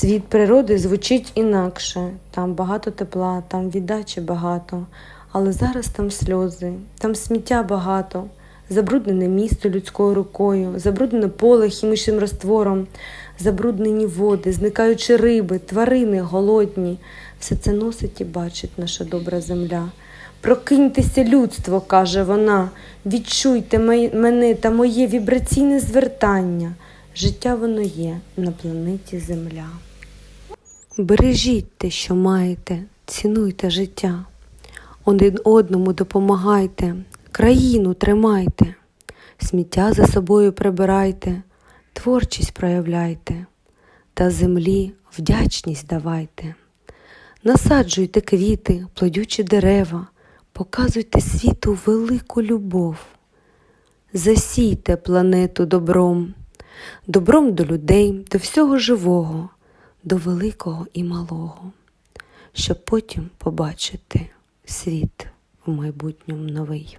Світ природи звучить інакше. Там багато тепла, там віддачі багато. Але зараз там сльози, там сміття багато, забруднене місто людською рукою, забруднене поле хімічним раствором, забруднені води, зникаючі риби, тварини голодні. Все це носить і бачить наша добра земля. Прокиньтеся, людство, каже вона, відчуйте мене та моє вібраційне звертання. Життя воно є на планеті Земля. Бережіть те, що маєте, цінуйте життя. Один одному допомагайте, країну тримайте, сміття за собою прибирайте, творчість проявляйте, та землі вдячність давайте. Насаджуйте квіти, плодючі дерева, показуйте світу велику любов. Засійте планету добром, добром до людей, до всього живого, до великого і малого, щоб потім побачити світ в майбутньому новий.